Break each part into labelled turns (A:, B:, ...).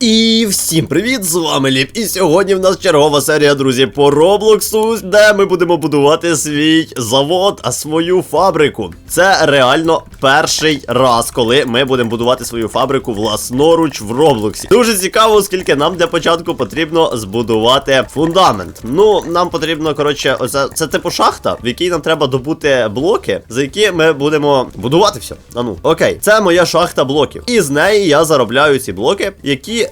A: І всім привіт, з вами Ліп. І сьогодні в нас чергова серія, друзі, по Роблоксу, де ми будемо будувати свій завод, а свою фабрику. Це реально перший раз, коли ми будемо будувати свою фабрику власноруч в Роблоксі. Дуже цікаво, оскільки нам для початку потрібно збудувати фундамент. Ну, нам потрібно, коротше, оце це типу шахта, в якій нам треба добути блоки, за які ми будемо будувати все. А ну, окей, це моя шахта блоків. І з неї я заробляю ці блоки, які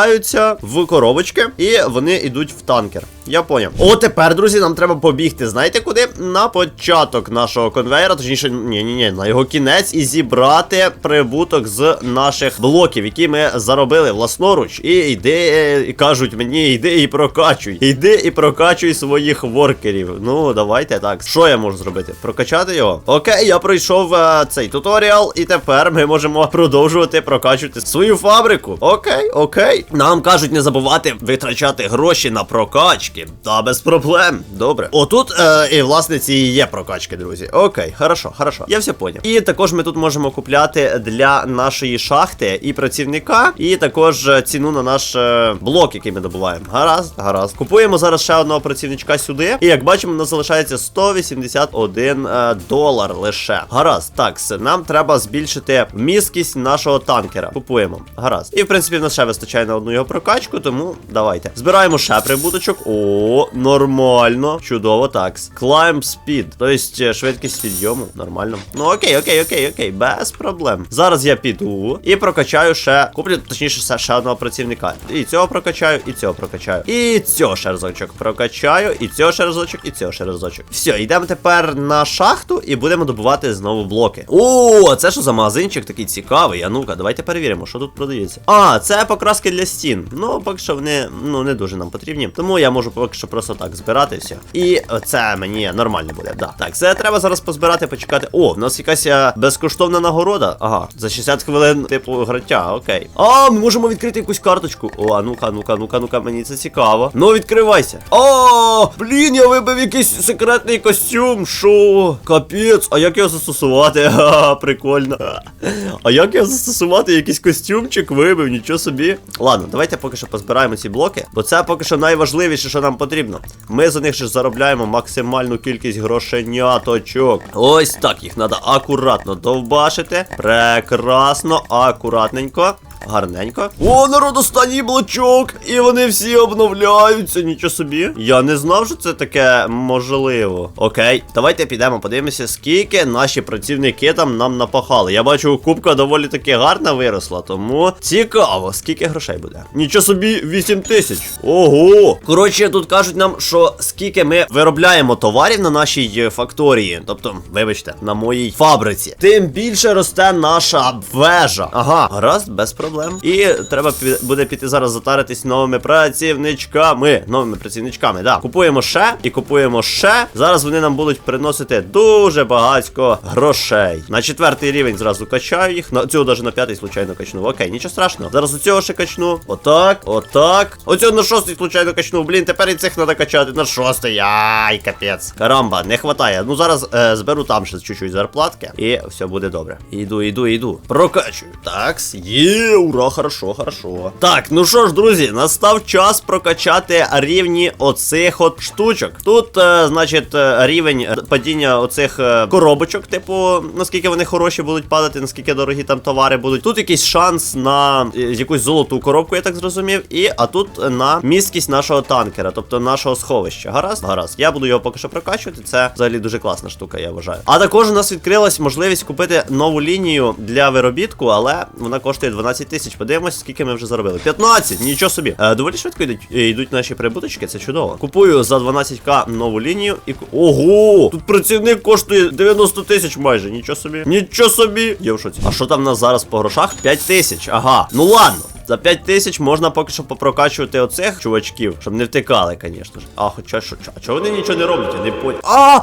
A: переробляються в коробочки, і вони йдуть в танкер. Я поняв. О, тепер, друзі, нам треба побігти. Знаєте куди? На початок нашого конвейера, точніше, ні, ні, ні, на його кінець, і зібрати прибуток з наших блоків, які ми заробили власноруч. І йди, і кажуть мені, йди і прокачуй. Йди і прокачуй своїх воркерів. Ну, давайте так. Що я можу зробити? Прокачати його? Окей, я пройшов е, цей туторіал, і тепер ми можемо продовжувати прокачувати свою фабрику. Окей, окей. Нам кажуть не забувати витрачати гроші на прокачки. Та без проблем. Добре. Отут, е, і власне ці є прокачки, друзі. Окей, хорошо, хорошо. Я все поняв. І також ми тут можемо купляти для нашої шахти і працівника, і також е, ціну на наш е, блок, який ми добуваємо. Гаразд, гаразд. Купуємо зараз ще одного працівничка сюди. І як бачимо, у нас залишається 181 е, долар лише. Гаразд, так, нам треба збільшити місткість нашого танкера. Купуємо. Гаразд. І в принципі в нас ще вистачає на одну його прокачку, тому давайте. Збираємо ще прибуточок. О, нормально. Чудово, так. Climb speed. Тобто швидкість підйому. Нормально. Ну окей, окей, окей, окей, без проблем. Зараз я піду і прокачаю ще. Куплю, точніше, ще, ще одного працівника. І цього прокачаю, і цього прокачаю. І цього ще разочок прокачаю, і цього ще разочок, і цього ще разочок. Все, йдемо тепер на шахту і будемо добувати знову блоки. О, це що за магазинчик такий цікавий. А ну-ка, давайте перевіримо, що тут продається. А, це покраски для стін. Ну, поки що вони ну не дуже нам потрібні. Тому я можу поки що просто так збирати все. І це мені нормально буде. Да. Так, це треба зараз позбирати, почекати. О, в нас якась е, безкоштовна нагорода. Ага, за 60 хвилин, типу, граття, окей. А, ми можемо відкрити якусь карточку. О, а ну-ка, ну-ка, ну-ка, ну-ка, мені це цікаво. Ну, відкривайся. О, блін, я вибив якийсь секретний костюм. Шо? Капець, а як його застосувати? Ха, прикольно. А як його застосувати? Якийсь костюмчик вибив, нічого собі. Ладно, давайте поки що позбираємо ці блоки, бо це поки що найважливіше, що нам потрібно. Ми за них ще заробляємо максимальну кількість грошеняточок. Ось так, їх треба акуратно довбашити. Прекрасно, акуратненько. Гарненько. О, народ, останній блочок! І вони всі обновляються. Нічого собі. Я не знав, що це таке можливо. Окей, давайте підемо, подивимося, скільки наші працівники там нам напахали. Я бачу, кубка доволі таки гарна виросла, тому цікаво, скільки грошей буде. Нічого собі, 8 тисяч. Ого! Коротше, тут кажуть нам, що скільки ми виробляємо товарів на нашій е, факторії, тобто, вибачте, на моїй фабриці, тим більше росте наша вежа. Ага, гаразд, без проблем. І треба буде піти зараз затаритись новими працівничками. Новими працівничками, да. Купуємо ще і купуємо ще. Зараз вони нам будуть приносити дуже багатько грошей. На четвертий рівень зразу качаю їх. На цього навіть на п'ятий случайно качну. Окей, нічого страшного. Зараз у цього ще качну. Отак, отак. Оцього на шостий случайно качну. Блін, тепер і цих треба качати. На шостий. Ай, капець. Карамба, не хватає. Ну зараз е, зберу там ще чуть-чуть зарплатки. І все буде добре. Іду, іду, іду. Прокачую. Так, є, ура, хорошо, хорошо. Так, ну що ж, друзі, настав час прокачати рівні оцих от штучок. Тут, е, значить, е, рівень падіння оцих е, коробочок, типу, наскільки вони хороші будуть падати, наскільки дорогі там товари будуть. Тут якийсь шанс на е, якусь золоту коробку, я так зрозумів. І а тут на місткість нашого танкера, тобто нашого сховища. Гаразд? Гаразд. Я буду його поки що прокачувати. Це взагалі дуже класна штука, я вважаю. А також у нас відкрилась можливість купити нову лінію для виробітку, але вона коштує 12 тисяч. Подивимось, скільки ми вже заробили. 15! Нічого собі. Е, доволі швидко йдуть, е, йдуть наші прибуточки, це чудово. Купую за 12к нову лінію і. Ого! Тут працівник коштує 90 тисяч майже. Нічого собі. Нічого собі. Я в шоці. А що там у нас зараз по грошах? 5 тисяч. Ага. Ну ладно. За 5 тисяч можна поки що попрокачувати оцих чувачків, щоб не втикали, звісно ж. А, хоча що, а чого вони нічого не роблять? Я не поняв. А!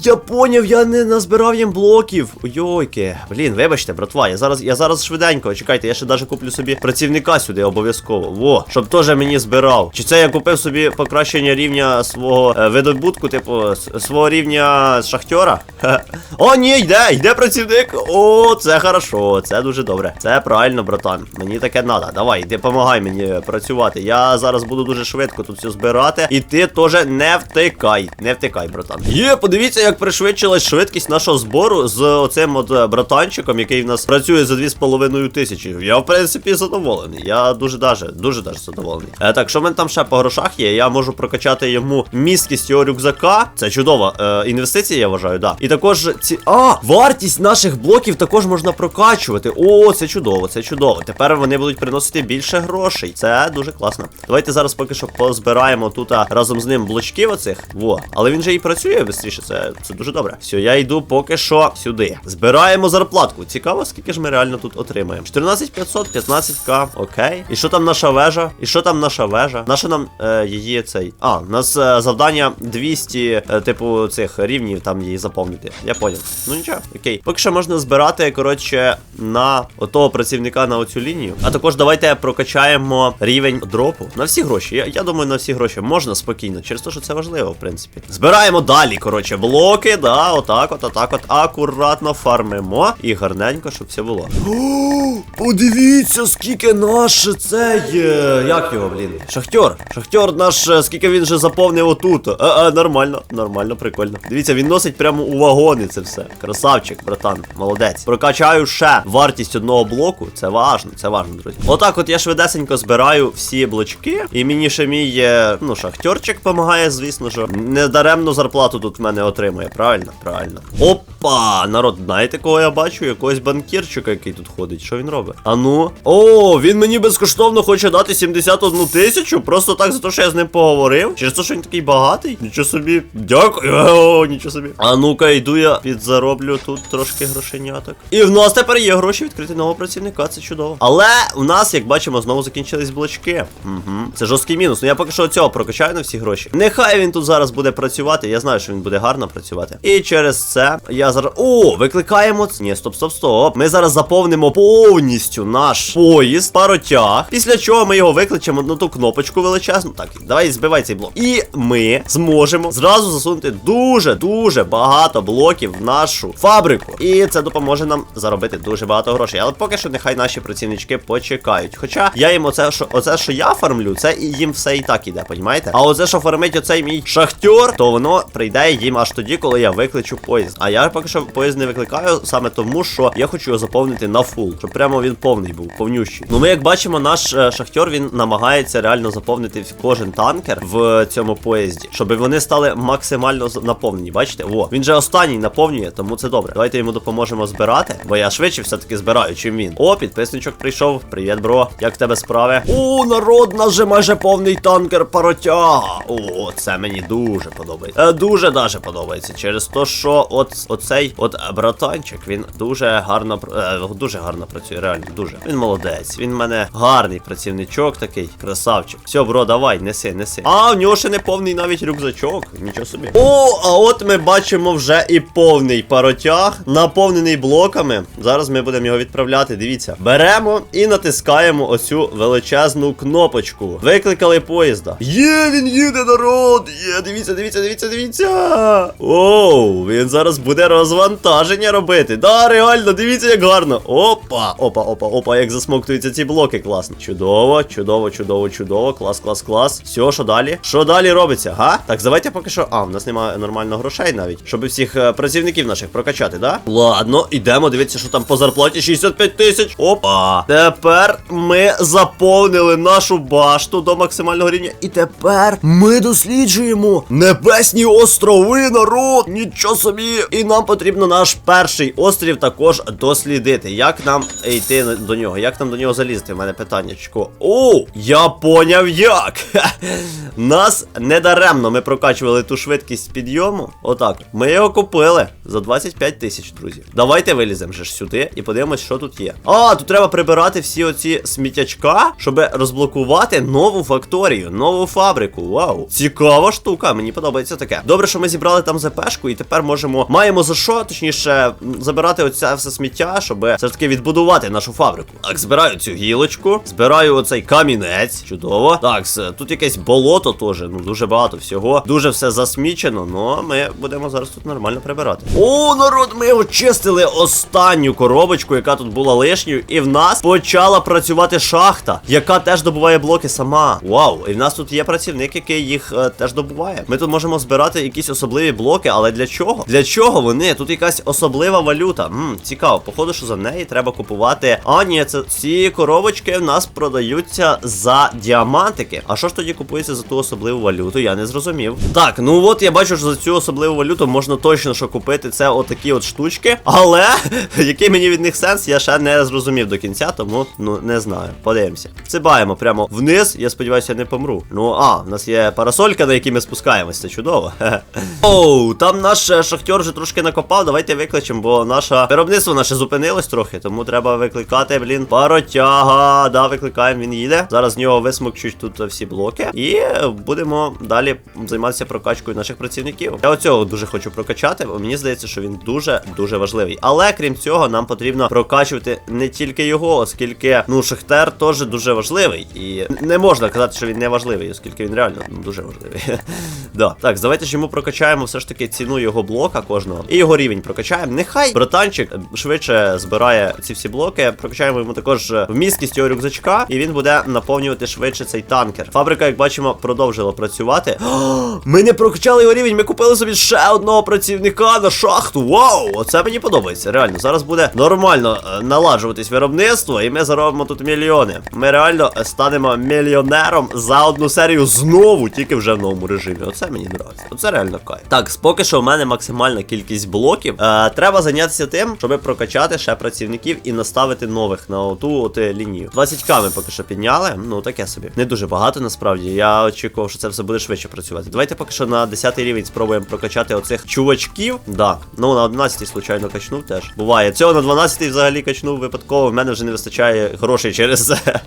A: Я поняв, я не назбирав їм блоків. Йойки. Блін, вибачте, братва, я зараз, я зараз швиденько. Чекайте, я ще даже куплю собі працівника сюди обов'язково. Во, щоб теж мені збирав. Чи це я купив собі покращення рівня свого е, видобутку, типу, свого рівня шахтера? О, ні, йде, йде працівник. О, це хорошо, це дуже добре. Це правильно, братан. Мені таке да, давай, іди помагай мені працювати. Я зараз буду дуже швидко тут все збирати. І ти теж не втикай. Не втикай, братан. Є, подивіться, як пришвидшилась швидкість нашого збору з оцим от е, братанчиком, який в нас працює за 2,5 тисячі. Я, в принципі, задоволений. Я дуже даже, дуже даже задоволений. Е, так, що в мене там ще по грошах є? Я можу прокачати йому місткість його рюкзака. Це чудова е, інвестиція, я вважаю, да. І також ці. А, вартість наших блоків також можна прокачувати. О, це чудово, це чудово. Тепер вони будуть приносити більше грошей. Це дуже класно. Давайте зараз поки що позбираємо тут разом з ним блочків оцих. Во. Але він же і працює швидше. Це, це дуже добре. Все, я йду поки що сюди. Збираємо зарплатку. Цікаво, скільки ж ми реально тут отримаємо. 14500, 15к, окей. І що там наша вежа? І що там наша вежа? Наша нам е, її цей. А, у нас е, завдання 200, е, типу, цих рівнів там її заповнити. Я поняв. Ну нічого, окей. Поки що можна збирати, коротше, на отого працівника на оцю лінію. А також давайте прокачаємо рівень дропу на всі гроші. Я, я думаю, на всі гроші можна спокійно, через те, що це важливо, в принципі. Збираємо далі, коротше, блоки, да, отак, от, отак, от, акуратно фармимо. І гарненько, щоб все було. Подивіться, скільки наш цей. е, Як його, блін? Шахтер. Шахтер наш, е, скільки він же заповнив отут. А, а, нормально, нормально, прикольно. Дивіться, він носить прямо у вагони це все. Красавчик, братан, молодець. Прокачаю ще вартість одного блоку. Це важно, це важно, друзі. Отак, от я швидесенько збираю всі блочки. І мені ще мій, е, ну, шахтерчик допомагає, звісно ж. Недаремно зарплату тут в мене отримує. Правильно, правильно. Опа! Народ, знаєте, кого я бачу? Якогось банкірчика, який тут ходить. Що він робить? А ну. О, він мені безкоштовно хоче дати 71 тисячу. Просто так за те, що я з ним поговорив. Через те, що він такий багатий. Нічого собі. Дякую. О, нічого собі. А ну-ка, йду я підзароблю тут трошки грошеняток. І в нас тепер є гроші відкрити нового працівника. Це чудово. Але у нас, як бачимо, знову закінчились блочки. Угу. Це жорсткий мінус. Ну я поки що цього прокачаю на всі гроші. Нехай він тут зараз буде працювати. Я знаю, що він буде гарно працювати. І через це я зараз. О, викликаємо. Ні, стоп, стоп, стоп. Ми зараз заповнимо повністю наш поїзд, паротяг. Після чого ми його викличемо на ту кнопочку величезну. Так, давай збивай цей блок. І ми зможемо зразу засунути дуже, дуже багато блоків в нашу фабрику. І це допоможе нам заробити дуже багато грошей. Але поки що нехай наші працівнички почекають. Хоча я їм оце, що оце, що я фармлю, це і їм все і так іде, понімаєте? А оце, що фармить оцей мій шахтер, то воно прийде їм аж тоді, коли я викличу поїзд. А я поки що поїзд не викликаю саме тому, що я хочу його заповнити на фул, щоб прямо він повний був, повнющий. Ну ми, як бачимо, наш е, шахтер він намагається реально заповнити кожен танкер в цьому поїзді, щоб вони стали максимально наповнені. Бачите? Во, він же останній наповнює, тому це добре. Давайте йому допоможемо збирати, бо я швидше все-таки збираю, чим він. О, підписничок прийшов. Привіт, бро. Як в тебе справи? О, народ, нас же майже повний танкер паротяга. О, це мені дуже подобається. Е, дуже даже подобається. Через те, що от оцей от братанчик, він дуже гарно е, дуже гарно працює. Реально, дуже. Він молодець. Він в мене гарний працівничок такий, красавчик. Все, бро, давай, неси, неси. А, в нього ще не повний навіть рюкзачок. Нічого собі. О, а от ми бачимо вже і повний паротяг, наповнений блоками. Зараз ми будемо його відправляти. Дивіться, беремо і натискаємо оцю величезну кнопочку. Викликали поїзда. Є, він їде, народ! Є, дивіться, дивіться, дивіться, дивіться. Оу, він зараз буде розвантаження робити. Да, реально, дивіться, як гарно. Опа, опа, опа, опа, як засмоктуються ці блоки, класно. Чудово, чудово, чудово, чудово. Клас, клас, клас. Все, що далі? Що далі робиться? Га? Так, давайте поки що. А, в нас немає нормально грошей навіть, щоб всіх е, працівників наших прокачати, да? Ладно, ідемо, дивіться, що там по зарплаті 65 тисяч. Опа. Тепер ми заповнили нашу башту до максимального рівня. І тепер ми досліджуємо небесні острови, народ. Нічого собі. І нам потрібно наш перший острів також дослідити. Як нам йти до нього? Як нам до нього залізти? У мене питаннячко. О, я поняв як. Нас недаремно ми прокачували ту швидкість підйому. Отак. Ми його купили за 25 тисяч, друзі. Давайте виліземо ж сюди і подивимось, що тут є. А, тут треба прибирати всі оці сміттячка, щоб розблокувати нову факторію, нову фабрику. Вау. Цікава штука, мені подобається таке. Добре, що ми зібрали там ЗПшку, і тепер можемо маємо за хорошо, точніше, забирати оце все сміття, щоб все ж таки відбудувати нашу фабрику. Так, збираю цю гілочку, збираю оцей камінець. Чудово. Так, тут якесь болото теж, ну дуже багато всього. Дуже все засмічено, ну ми будемо зараз тут нормально прибирати. О, народ, ми очистили останню коробочку, яка тут була лишньою, і в нас почала працювати шахта, яка теж добуває блоки сама. Вау, і в нас тут є працівник, який їх е, теж добуває. Ми тут можемо збирати якісь особливі блоки, але для чого? Для чого вони? Тут якась особлива валюта. М, цікаво, походу, що за неї треба купувати. Ні, це ці коробочки в нас продаються за діамантики. А що ж тоді купується за ту особливу валюту? Я не зрозумів. Так, ну от я бачу, що за цю особливу валюту можна точно що купити. Це отакі от штучки. Але який мені від них сенс, я ще не зрозумів до кінця, тому ну не знаю. Подивимося. Цибаємо прямо вниз. Я сподіваюся, я не помру. Ну а, в нас є парасолька, на якій ми спускаємось. Це чудово. Оу, там наш е, шахтер вже трошки накопав. Давайте викличемо, бо наше виробництво наше зупинилось трохи, тому треба викликати, блін, паротяга. Да, викликаємо, він їде. Зараз з нього висмокчуть тут всі блоки. І будемо далі займатися прокачкою наших працівників. Я оцього дуже хочу прокачати, бо мені здається, що він дуже дуже важливий. Але крім цього, нам потрібно прокачувати не тільки його, оскільки ну шахтер теж дуже важливий. І не можна казати, що він не важливий, оскільки він реально ну, дуже важливий. да. Так, давайте ж йому прокачаємо все ж таки ціну його блока кожного. І його рівень прокачаємо. Нехай братанчик швидше збирає ці всі блоки. Прокачаємо йому також е, вмісткість його рюкзачка, і він буде наповнювати швидше цей танкер. Фабрика, як бачимо, продовжила працювати. Ми не прокачали його рівень, ми купили собі ще одного працівника на шахту. Вау! Оце мені подобається. Реально, зараз буде нормально е, наладжуватись виробництво, і ми заробимо тут мільйони. Ми реально станемо мільйонером за одну серію знову, тільки вже в новому режимі. Оце мені подобається. Оце реально кайф. Так, поки що в мене максимальна кількість блоків. Е, треба зайнятися тим, щоб прокачати ще працівників і наставити нових на оту от е, лінію. 20к ми поки що підняли. Ну таке собі. Не дуже багато насправді. Я очікував, що це все буде швидше працювати. Давайте поки що на 10 рівень спробуємо прокачати оцих чувачків. Да. Ну на 11 случайно качнув теж. Буває. Цього на 12 взагалі качнув випадково. В мене вже не вистачає грошей через це.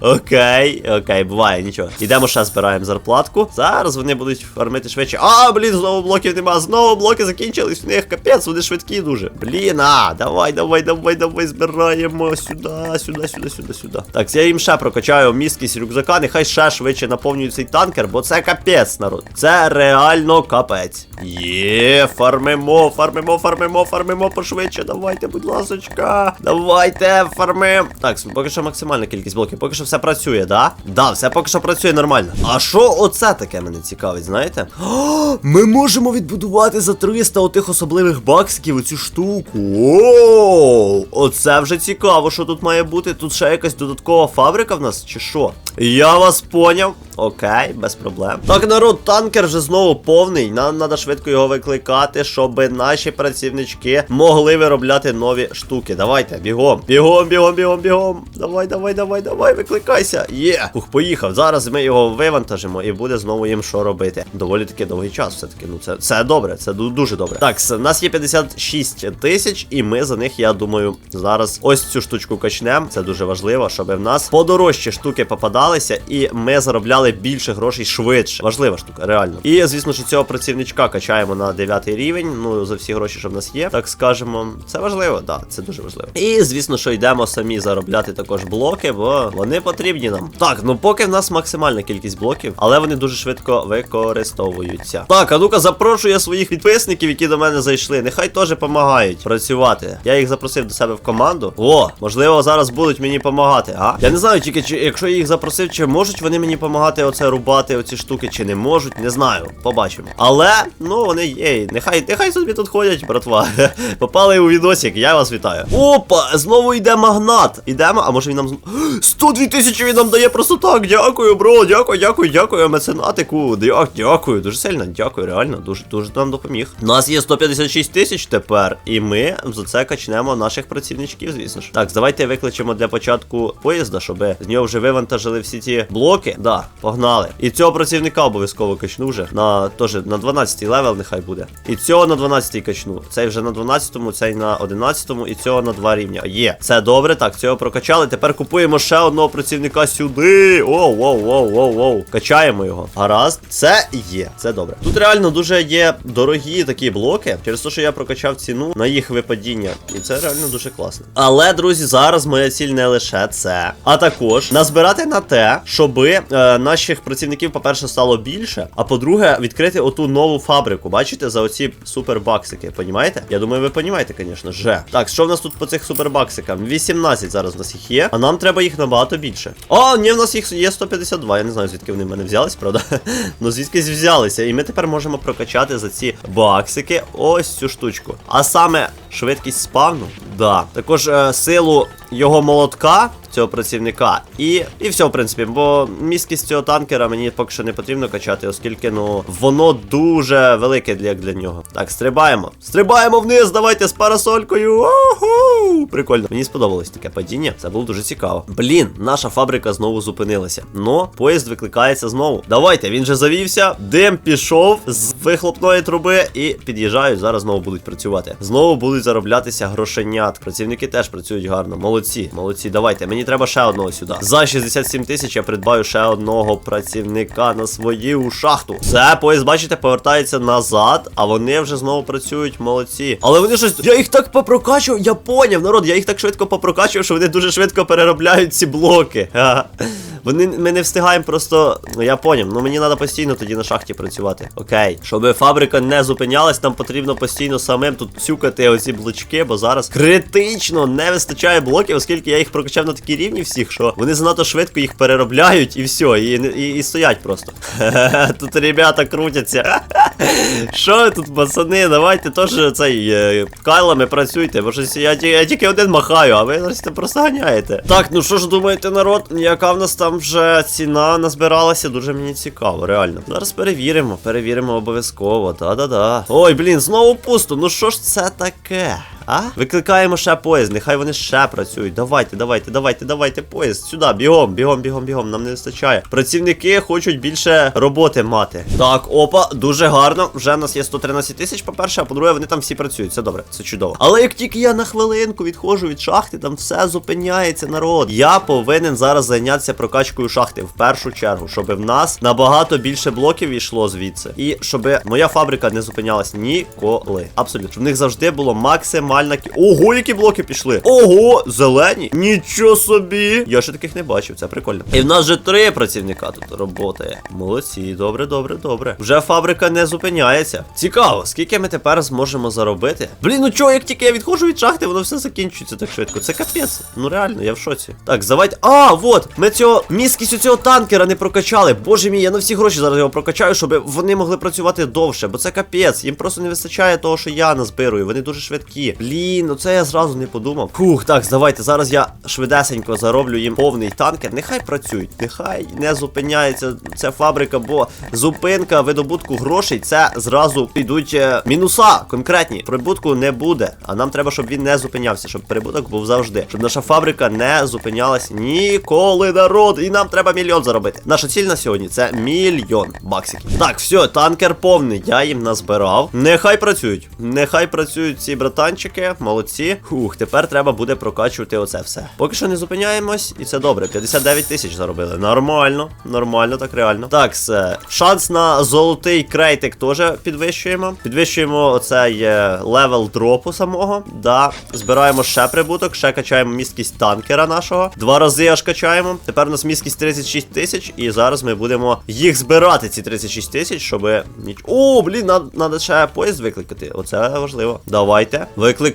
A: Окей, окей, буває, нічого. Ідемо ще збираємо зарплатку. Зараз вони будуть фармити швидше. А, блін, знову блоків нема. Знову блоки закінчились. В них капець, вони швидкі дуже. Блін, а, давай, давай, давай, давай, збираємо сюди, сюди, сюди, сюди, сюди. Так, я їм ще прокачаю місткість рюкзака. Нехай ще швидше наповнюють цей танкер, бо це капець, народ. Це реально капець. Є, фармимо, фармимо, фармимо, фармимо пошвидше. Давайте, будь ласочка. Давайте, фармим. Так, поки що максимальна кількість блоків. Поки що все працює, да? Да, все поки що працює нормально. А що оце таке мене цікавить, знаєте? О, ми можемо відбудувати за 300 отих особливих баксиків оцю штуку. О, оце вже цікаво, що тут має бути. Тут ще якась додаткова фабрика в нас, чи що? Я вас поняв. Окей, без проблем. Так, народ, танкер вже знову повний. Нам треба швидко його викликати, щоб наші працівнички могли виробляти нові штуки. Давайте, бігом. Бігом, бігом, бігом, бігом. Давай, давай, давай, давай, викликайся. Є. Ух, поїхав. Зараз ми його вивантажимо і буде знову їм що робити. Доволі таки довгий час, все-таки. Ну, це, це добре, це дуже добре. Так, с- нас є 56 тисяч, і ми за них, я думаю, зараз ось цю штучку качнемо. Це дуже важливо, щоб в нас подорожчі штуки попадалися, і ми заробляли більше грошей швидше. Важлива штука, реально. І звісно, що цього працівничка качаємо на 9 рівень. Ну, за всі гроші, що в нас є, так скажемо. Це важливо, да, це дуже важливо. І звісно, що йдемо самі заробляти також блоки, бо вони потрібні нам. Так, ну поки в нас максимальна кількість блоків, але вони дуже швидко використовуються. Так, а ну-ка запрошую своїх підписників, які до мене зайшли. Нехай теж допомагають працювати. Я їх запросив до себе в команду. О, можливо, зараз будуть мені допомагати, а? Я не знаю, тільки чи якщо я їх запросив, чи можуть вони мені допомагати оце рубати, оці штуки, чи не можуть, не знаю. Побачимо. Але, ну, вони є. Нехай, нехай собі тут ходять, братва. Попали у відосик, я вас вітаю. Опа, знову йде магнат. Ідемо, а може він нам. з- 102 тисячі він нам дає просто так. Дякую, бро. Дякую, дякую, дякую, меценатику. Дя- Дякую, дуже сильно, дякую, реально, дуже дуже нам допоміг. У нас є 156 тисяч тепер, і ми за це качнемо наших працівничків, звісно ж. Так, давайте викличемо для початку поїзда, щоб з нього вже вивантажили всі ті блоки. Да, Погнали. І цього працівника обов'язково качну вже. На теж на 12 левел нехай буде. І цього на 12-й качну. Цей вже на 12-му, цей на 11-му і цього на 2 рівня. Є. Це добре. Так, цього прокачали. Тепер купуємо ще одного працівника сюди. Оу, воу, воу, воу, воу. Качаємо його. Гаразд. Це є. Це добре. Тут реально дуже є дорогі такі блоки. Через те, що я прокачав ціну на їх випадіння. І це реально дуже класно. Але, друзі, зараз моя ціль не лише це, а також назбирати на те, щоби е, наших працівників, по-перше, стало більше. А по-друге, відкрити оту нову фабрику. Бачите, за оці супербаксики. Понімаєте? Я думаю, ви понімаєте, звісно. Же. Так, що в нас тут по цих супербаксикам? 18 зараз у нас їх є, а нам треба їх набагато більше. О, ні, в нас їх є 152. Я не знаю, звідки вони в мене взялись, правда? Ну звідкись взялися. І ми тепер можемо прокачати за ці баксики ось цю штучку. А саме швидкість спавну, да. Також е, силу його молотка. Цього працівника, і і все, в принципі, бо міськість цього танкера мені поки що не потрібно качати, оскільки ну воно дуже велике для, для нього. Так, стрибаємо. Стрибаємо вниз, давайте з парасолькою. Оху! Прикольно. Мені сподобалось таке падіння. Це було дуже цікаво. Блін, наша фабрика знову зупинилася. Но поїзд викликається знову. Давайте, він же завівся, дим пішов з вихлопної труби і під'їжджають. Зараз знову будуть працювати. Знову будуть зароблятися грошенят. Працівники теж працюють гарно. Молодці, молодці. Давайте. Мені треба ще одного сюди. За 67 тисяч я придбаю ще одного працівника на свою шахту. Все, поїзд, бачите, повертається назад, а вони вже знову працюють, молодці. Але вони щось. Я їх так попрокачував, я поняв, народ, я їх так швидко попрокачував, що вони дуже швидко переробляють ці блоки. Ха. Вони ми не встигаємо просто. Ну я поняв, ну мені треба постійно тоді на шахті працювати. Окей. Щоб фабрика не зупинялась, нам потрібно постійно самим тут цюкати оці блочки, бо зараз критично не вистачає блоків, оскільки я їх прокачав на такі рівні всіх, що вони занадто швидко їх переробляють і все, і, і, і стоять просто. Тут ребята крутяться. Що ви тут, пацани, давайте теж цей е, кайлами працюйте, бо щось я, тільки один махаю, а ви просто ганяєте. Так, ну що ж думаєте, народ, яка в нас там вже ціна назбиралася? Дуже мені цікаво, реально. Зараз перевіримо, перевіримо обов'язково. Да-да-да. Ой, блін, знову пусто. Ну що ж це таке? А? Викликаємо ще поїзд, нехай вони ще працюють. Давайте, давайте, давайте, давайте, поїзд. Сюди, бігом, бігом, бігом, бігом. Нам не вистачає. Працівники хочуть більше роботи мати. Так, опа, дуже гарно. Вже в нас є 113 тисяч, по-перше, а по-друге, вони там всі працюють. Це добре, це чудово. Але як тільки я на хвилинку відходжу від шахти, там все зупиняється, народ. Я повинен зараз зайнятися прокачкою шахти в першу чергу, щоб в нас набагато більше блоків йшло звідси. І щоб моя фабрика не зупинялась ніколи. Абсолютно. Щоб в них завжди було максимальна кі- Ого, які блоки пішли! Ого, зелені! Нічого собі! Я ще таких не бачив, це прикольно. І в нас вже три працівника тут роботає. Молодці, добре, добре, добре. Вже фабрика не зупиняється. Цікаво, скільки ми тепер зможемо заробити? Блін, ну чого, як тільки я відходжу від шахти, воно все закінчується так швидко. Це капець. Ну реально, я в шоці. Так, давайте. А, вот! Ми цього міскість цього танкера не прокачали. Боже мій, я на всі гроші зараз його прокачаю, щоб вони могли працювати довше, бо це капець. Їм просто не вистачає того, що я назбирую. Вони дуже швидкі. Блін, ну це я зразу не подумав. Фух, так, давайте. Зараз я швидесенько зароблю їм повний танкер. Нехай працюють, нехай не зупиняється ця фабрика, бо зупинка видобутку грошей це зразу йдуть е, мінуса конкретні. Прибутку не буде. А нам треба, щоб він не зупинявся, щоб прибуток був завжди. Щоб наша фабрика не зупинялась ніколи народ. І нам треба мільйон заробити. Наша ціль на сьогодні це мільйон баксиків. Так, все, танкер повний. Я їм назбирав. Нехай працюють. Нехай працюють ці братанчики. Молодці. Хух, тепер треба буде прокачувати оце все. Поки що не зупиняємось, і це добре. 59 тисяч заробили. Нормально, нормально, так реально. Так. Шанс на золотий крейтик теж підвищуємо. Підвищуємо оцей е, левел дропу самого. Да. Збираємо ще прибуток, ще качаємо місткість танкера нашого. Два рази аж качаємо. Тепер у нас місткість 36 тисяч, і зараз ми будемо їх збирати, ці 36 тисяч, щоб. О, блін, треба ще поїзд викликати. Оце важливо. Давайте. Викликаємо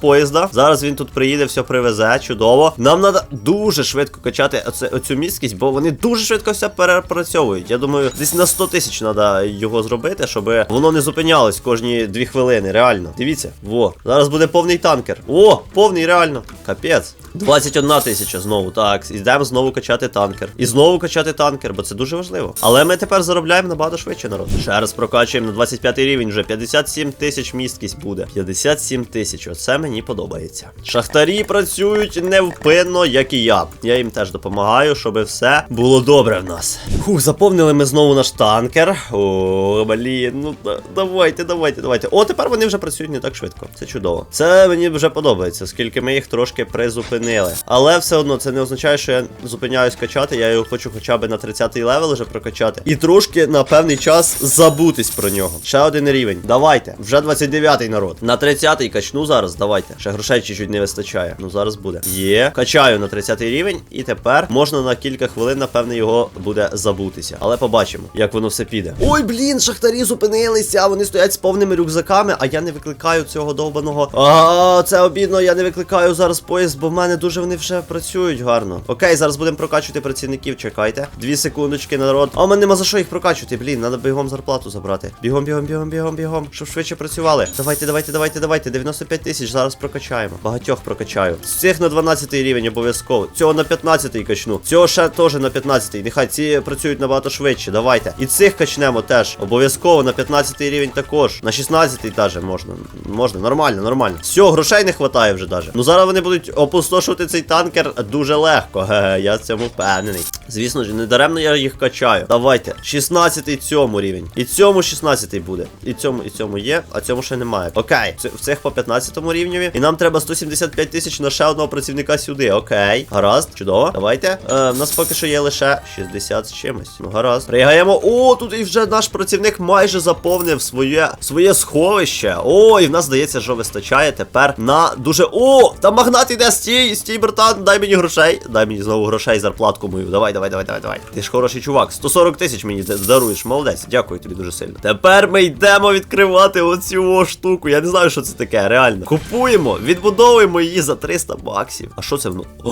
A: поїзда. Зараз він тут приїде, все привезе. Чудово. Нам треба дуже швидко качати оцю міськість, бо вони дуже швидко все перепрацьовують. Я думаю, десь на 100 тисяч треба його зробити, щоб воно не зупинялось кожні 2 хвилини. Реально. Дивіться. Во. Зараз буде повний танкер. О, повний, реально. Капець. 21 тисяча знову. Так, йдемо знову качати танкер. І знову качати танкер, бо це дуже важливо. Але ми тепер заробляємо набагато швидше, народ. Ще раз прокачуємо на 25 рівень вже 57 тисяч місткість буде. 57 тисяч. Тисяч. Оце мені подобається. Шахтарі працюють невпинно, як і я. Я їм теж допомагаю, щоб все було добре в нас. Фух, заповнили ми знову наш танкер. О, блін, ну давайте, давайте, давайте. О, тепер вони вже працюють не так швидко. Це чудово. Це мені вже подобається, оскільки ми їх трошки призупинили. Але все одно це не означає, що я зупиняюсь качати. Я його хочу хоча б на 30-й левел вже прокачати. І трошки на певний час забутись про нього. Ще один рівень. Давайте. Вже 29-й народ. На 30-й качну зараз. Давайте. Ще грошей чуть-чуть не вистачає. Ну зараз буде. Є. Качаю на 30-й рівень, і тепер можна на кілька хвилин, напевне, його буде забутися. Але побачимо, як воно все піде. Ой, блін, шахтарі зупинилися. Вони стоять з повними рюкзаками, а я не викликаю цього довбаного. А, це обідно, я не викликаю зараз поїзд, бо в мене дуже вони вже працюють гарно. Окей, зараз будемо прокачувати працівників. Чекайте. Дві секундочки, народ. А в мене нема за що їх прокачувати. Блін, треба бігом зарплату забрати. Бігом, бігом, бігом, бігом, бігом. Щоб швидше працювали. Давайте, давайте, давайте, давайте. 95 тисяч. Зараз прокачаємо. Багатьох прокачаю. З цих на 12 рівень обов'язково. Цього на 15 качну. Цього ще теж на 15. Нехай ці працюють набагато швидше. Давайте. І цих качнемо теж. Обов'язково на 15 рівень також. На 16 теж можна. Можна, нормально, нормально. Все, грошей не вистачає вже даже. Ну зараз вони будуть опустошувати цей танкер дуже легко. Ге-ге, я цьому впевнений. Звісно ж, не даремно я їх качаю. Давайте. 16 цьому рівень. І цьому 16 буде. І цьому, і цьому є, а цьому ще немає. Окей. В цих по 15 рівневі. І нам треба 175 тисяч на ще одного працівника сюди. Окей. Гаразд, чудово. Давайте. Е, в нас поки що є лише 60 з чимось. Ну гаразд. Пригаємо. О, тут і вже наш працівник майже заповнив своє своє сховище. О, і в нас здається, що вистачає тепер на дуже. О! Там магнат іде, стій, стій, братан, дай мені грошей. Дай мені знову грошей, зарплатку мою. Давай, давай, давай, давай, давай. Ти ж хороший чувак. 140 тисяч мені даруєш, молодець. Дякую тобі дуже сильно. Тепер ми йдемо відкривати оцю штуку. Я не знаю, що це таке, реально. Купуємо, відбудовуємо її за 300 баксів. А що це воно?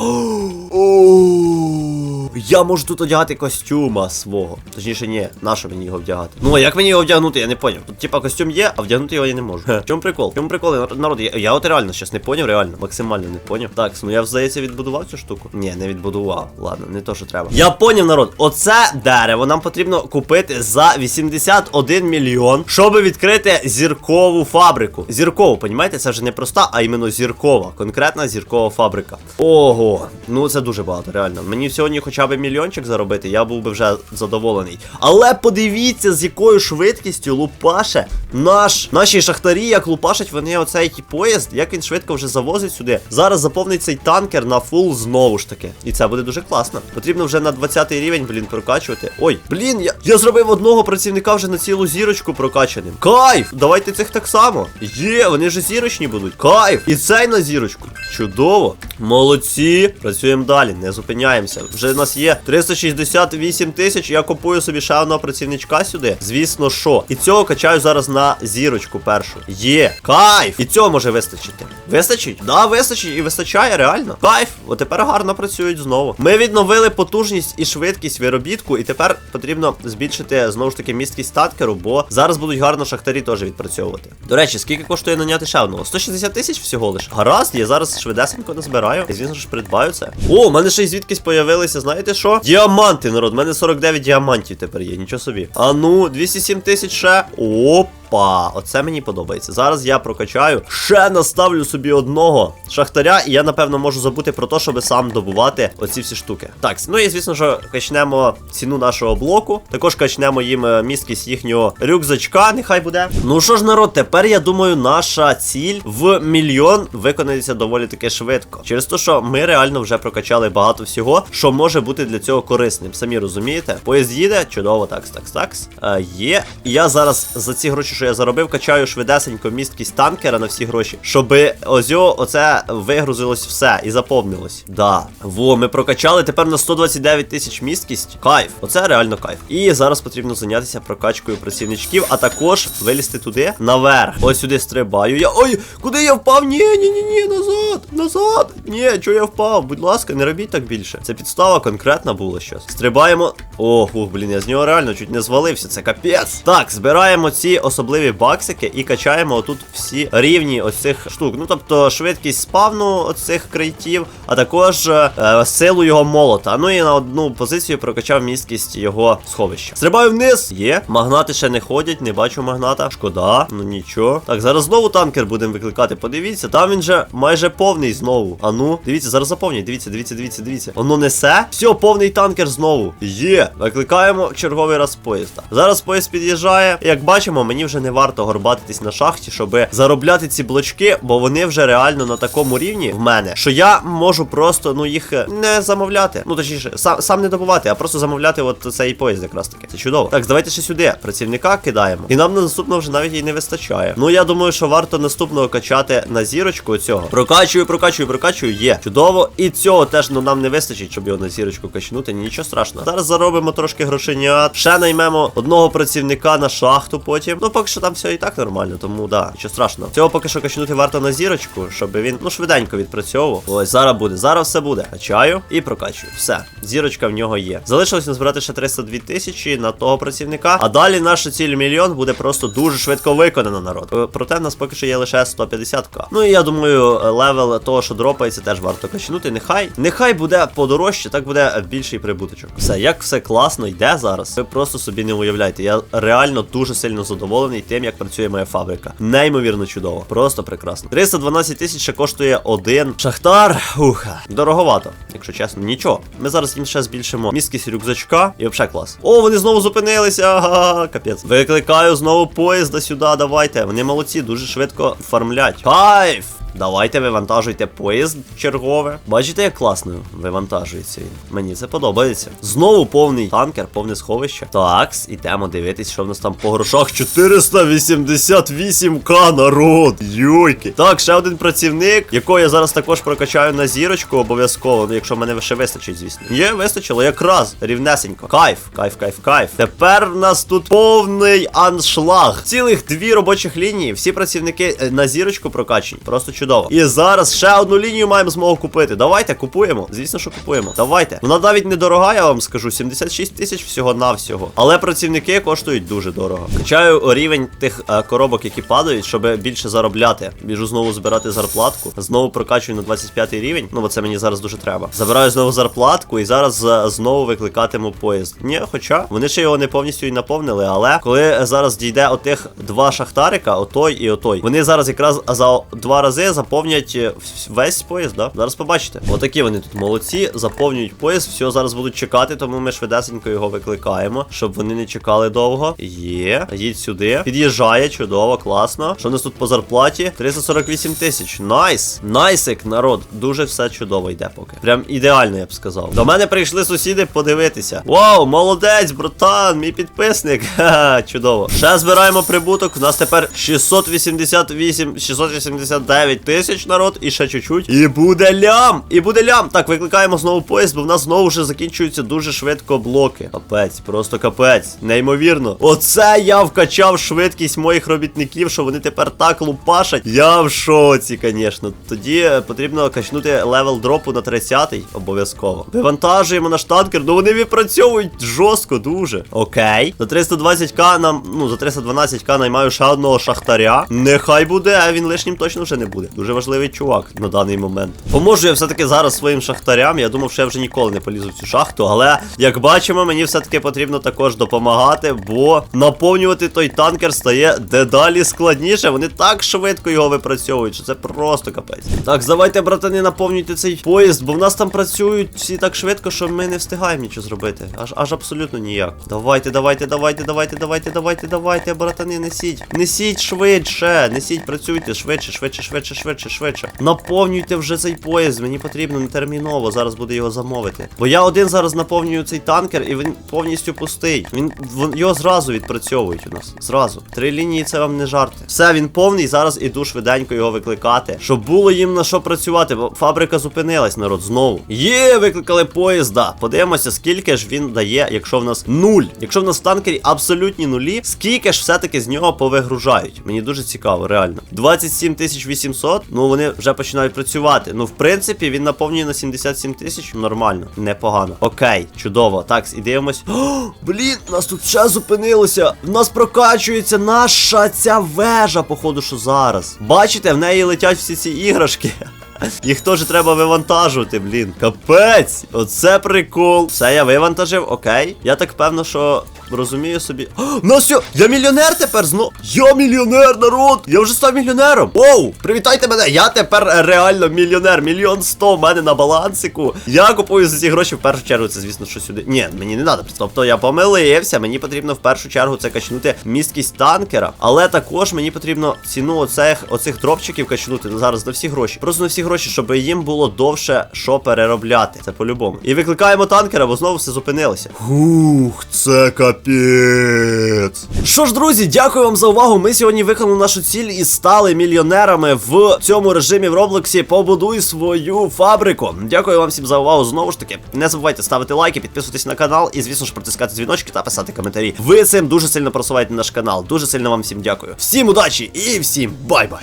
A: О, Я можу тут одягати костюма свого. Точніше, ні, нащо мені його вдягати? Ну а як мені його вдягнути, я не поняв. Тут типа костюм є, а вдягнути його я не можу. В чому прикол? В чому прикол? Народ, я, я от реально щас не поняв, реально, максимально не поняв. Так, ну я здається відбудував цю штуку. Ні, не відбудував. Ладно, не то, що треба. Я поняв, народ, оце дерево нам потрібно купити за 81 мільйон, щоб відкрити зіркову фабрику. Зіркову, понімаєте, це вже не проста, а іменно зіркова. Конкретна зіркова фабрика. Ого, ну це дуже багато, реально. Мені сьогодні хоча б мільйончик заробити, я був би вже задоволений. Але подивіться, з якою швидкістю лупаше наш наші шахтарі, як лупашать вони оцей поїзд, як він швидко вже завозить сюди. Зараз заповнить цей танкер на фул знову ж таки. І це буде дуже класно. Потрібно вже на 20 рівень, блін, прокачувати. Ой, блін, я, я зробив одного працівника вже на цілу зірочку прокачаним. Кайф! Давайте цих так само. Є, вони вже зірочні будуть. Кайф! І цей на зірочку. Чудово. Молодці. Працюємо далі, не зупиняємося. Вже в нас є 368 тисяч. Я купую собі ще одного працівничка сюди. Звісно, що. І цього качаю зараз на зірочку першу. Є. Кайф! І цього може вистачити. Вистачить? Да, вистачить і вистачає, реально. Кайф! От тепер гарно працюють знову. Ми відновили потужність і швидкість виробітку, і тепер потрібно збільшити знову ж таки місткість танкеру, бо зараз будуть гарно шахтарі теж відпрацьовувати. До речі, скільки коштує наняти ще одного? 160 тисяч всього лиш. Гаразд, я зараз швидесенько назбираю. І звісно ж придбаю це. О, у мене ще й звідкись появилися, знаєте що? Діаманти, народ. У мене 49 діамантів тепер є, нічого собі. А ну, 207 тисяч ще. Оп. Опа, оце мені подобається. Зараз я прокачаю. Ще наставлю собі одного шахтаря, і я напевно можу забути про те, щоб сам добувати оці всі штуки. Так, ну і звісно, що качнемо ціну нашого блоку. Також качнемо їм е, місткість їхнього рюкзачка, нехай буде. Ну що ж, народ, тепер я думаю, наша ціль в мільйон виконається доволі таки швидко. Через те, що ми реально вже прокачали багато всього, що може бути для цього корисним. Самі розумієте? Поїзд їде, чудово, такс, такс, такс. Е, є. І я зараз за ці гроші, що я заробив, качаю швидесенько місткість танкера на всі гроші, щоб ось оце вигрузилось все і заповнилось. Да. Во, ми прокачали тепер на 129 тисяч місткість. Кайф. Оце реально кайф. І зараз потрібно зайнятися прокачкою працівничків, а також вилізти туди наверх. Ось сюди стрибаю. Я. Ой, куди я впав? Ні, ні, ні, ні, назад, назад. Ні, чого я впав? Будь ласка, не робіть так більше. Це підстава конкретна була щось. Стрибаємо Ох, блін, я з нього реально чуть не звалився, це капець. Так, збираємо ці особливі баксики і качаємо отут всі рівні ось цих штук. Ну тобто швидкість спавну оцих крейтів, а також е, силу його молота. Ну і на одну позицію прокачав місткість його сховища. Стрибаю вниз. Є. Магнати ще не ходять, не бачу магната. Шкода, ну нічого. Так, зараз знову танкер будемо викликати. Подивіться, там він же майже повний знову. А ну, дивіться, зараз заповнює. Дивіться, дивіться, дивіться, дивіться. Воно несе. Все, повний танкер знову. Є. Викликаємо черговий раз поїзда. Зараз поїзд під'їжджає. Як бачимо, мені вже не варто горбатитись на шахті, щоб заробляти ці блочки, бо вони вже реально на такому рівні в мене, що я можу просто ну їх е, не замовляти. Ну точніше, сам сам не добувати, а просто замовляти от цей поїзд якраз таки. Це чудово. Так, давайте ще сюди. Працівника кидаємо. І нам на наступного вже навіть і не вистачає. Ну я думаю, що варто наступного качати на зірочку цього. Прокачую, прокачую, прокачую. Є. Чудово. І цього теж ну нам не вистачить, щоб його на зірочку качнути. Нічого страшного. Зараз заробимо трошки грошенят. Ще наймемо одного працівника на шахту потім. Ну поки що там все і так нормально, тому да, нічого страшного. Цього поки що качнути варто на зірочку, щоб він ну швиденько відпрацьовував. Ось зараз буде. Зараз все буде. Качаю і прокачую. Все, зірочка в нього є. Залишилось назбирати ще 302 тисячі на того працівника. А далі наша ціль мільйон буде просто дуже швидко виконана, народ. Е, Проте в нас поки що є лише 150к. Ну і я думаю, е, левел того, що дропається, теж варто качнути. Нехай. Нехай буде подорожче, так буде більший прибуточок. Все, як все класно йде зараз. Ви просто собі не уявляєте. Я реально дуже сильно задоволений тим, як працює моя фабрика. Неймовірно чудово. Просто прекрасно. 312 тисяч ще коштує один шахтар. Уха, дороговато, якщо чесно, нічого. Ми зараз їм ще збільшимо місткість рюкзачка і взагалі клас. О, вони знову зупинилися. Ага, капець. Викликаю знову поїзда сюди. Давайте. Вони молодці, дуже швидко фармлять. Кайф! Давайте вивантажуйте поїзд чергове. Бачите, як класно вивантажується він. Мені це подобається. Знову повний танкер, повне сховище. Так, ідемо дивитись, що в нас там по грошах. 488к народ. Йойки. Так, ще один працівник, якого я зараз також прокачаю на зірочку обов'язково. Ну, якщо мене ще вистачить, звісно. Є, вистачило якраз. Рівнесенько. Кайф, кайф, кайф, кайф. Тепер в нас тут повний аншлаг. Цілих дві робочих лінії. Всі працівники е, на зірочку прокачені. Просто чудово. І зараз ще одну лінію маємо змогу купити. Давайте купуємо. Звісно, що купуємо. Давайте. Вона навіть недорога, я вам скажу. 76 тисяч всього-навсього. Але працівники коштують дуже дорого. Качаю рівень тих е, коробок, які падають, щоб більше заробляти. Біжу знову збирати зарплатку. Знову прокачую на 25 рівень. Ну, бо це мені зараз дуже треба. Забираю знову зарплатку і зараз е, знову викликатиму поїзд. Ні, хоча вони ще його не повністю і наповнили. Але коли зараз дійде отих два шахтарика, отой і отой, вони зараз якраз за два рази заповнять е, весь поїзд, да? Зараз побачите. Отакі вони тут молодці, заповнюють поїзд, все зараз будуть чекати, тому ми швидесенько його викликаємо, щоб вони не чекали довго. Є, їдь сюди. Під'їжджає, чудово, класно. Що в нас тут по зарплаті? 348 тисяч. Найс! Найсик, народ. Дуже все чудово йде поки. Прям ідеально, я б сказав. До мене прийшли сусіди подивитися. Вау, молодець, братан, мій підписник. Ха-ха, чудово. Ще збираємо прибуток. У нас тепер 688, 689 тисяч народ, і ще чуть-чуть. І буде лям! І буде лям! Так, викликаємо знову поїзд, бо в нас знову вже закінчуються дуже швидко блоки. Капець, просто капець. Неймовірно. Оце я вкачав швидкість моїх робітників, що вони тепер так лупашать. Я в шоці, звісно. Тоді е, потрібно качнути левел дропу на 30-й обов'язково. Вивантажуємо наш танкер, ну вони відпрацьовують жорстко дуже. Окей. За 320к нам, ну, за 312к наймаю ще одного шахтаря. Нехай буде, а він лишнім точно вже не буде. Дуже важливий чувак на даний момент. Поможу я все-таки зараз своїм шахтарям. Я думав, що я вже ніколи не полізу в цю шахту, але як бачимо, мені все-таки потрібно також допомагати, бо наповнювати той танкер стає дедалі складніше. Вони так швидко його випрацьовують, що це просто капець. Так, давайте, братани, наповнюйте цей поїзд, бо в нас там працюють всі так швидко, що ми не встигаємо нічого зробити. Аж аж абсолютно ніяк. Давайте, давайте, давайте, давайте, давайте, давайте, давайте, братани, несіть. Несіть швидше, несіть, працюйте швидше, швидше, швидше, швидше, швидше. Наповнюйте вже цей поїзд. Мені потрібно нетерміново зараз буде його замовити. Бо я один зараз наповнюю цей танкер, і він повністю пустий. Він його зразу відпрацьовують у нас. Зразу. Три лінії це вам не жарти. Все, він повний. Зараз іду швиденько його викликати. Щоб було їм на що працювати, бо фабрика зупинилась, народ, знову. Є, викликали поїзда. Подивимося, скільки ж він дає, якщо в нас нуль. Якщо в нас в танкері абсолютні нулі, скільки ж все-таки з нього повигружають? Мені дуже цікаво, реально. 27 800 900, ну вони вже починають працювати. Ну, в принципі, він наповнює на 77 тисяч. Нормально, непогано. Окей, чудово. Так, і дивимось. О, блін, нас тут ще зупинилося. В нас прокачується наша ця вежа, походу, що зараз. Бачите, в неї летять всі ці іграшки. Їх теж треба вивантажувати, блін. Капець! Оце прикол. Все, я вивантажив, окей. Я так певно, що розумію собі. О, ну все, я мільйонер тепер знову. Я мільйонер, народ! Я вже став мільйонером. Оу, привітайте мене! Я тепер реально мільйонер. Мільйон сто в мене на балансику. Я купую за ці гроші в першу чергу. Це, звісно, що сюди. Ні, мені не треба. Тобто я помилився. Мені потрібно в першу чергу це качнути місткість танкера. Але також мені потрібно ціну оцих, оцих дропчиків качнути ну, зараз на всі гроші. Просто на всі гроші, щоб їм було довше що переробляти. Це по-любому. І викликаємо танкера, бо знову все зупинилося. Хух, це капець. Що ж, друзі, дякую вам за увагу. Ми сьогодні виконали нашу ціль і стали мільйонерами в цьому режимі в Роблоксі. Побудуй свою фабрику. Дякую вам всім за увагу. Знову ж таки, не забувайте ставити лайки, підписуватись на канал і, звісно ж, протискати дзвіночки та писати коментарі. Ви цим дуже сильно просуваєте наш канал. Дуже сильно вам всім дякую. Всім удачі і всім бай-бай!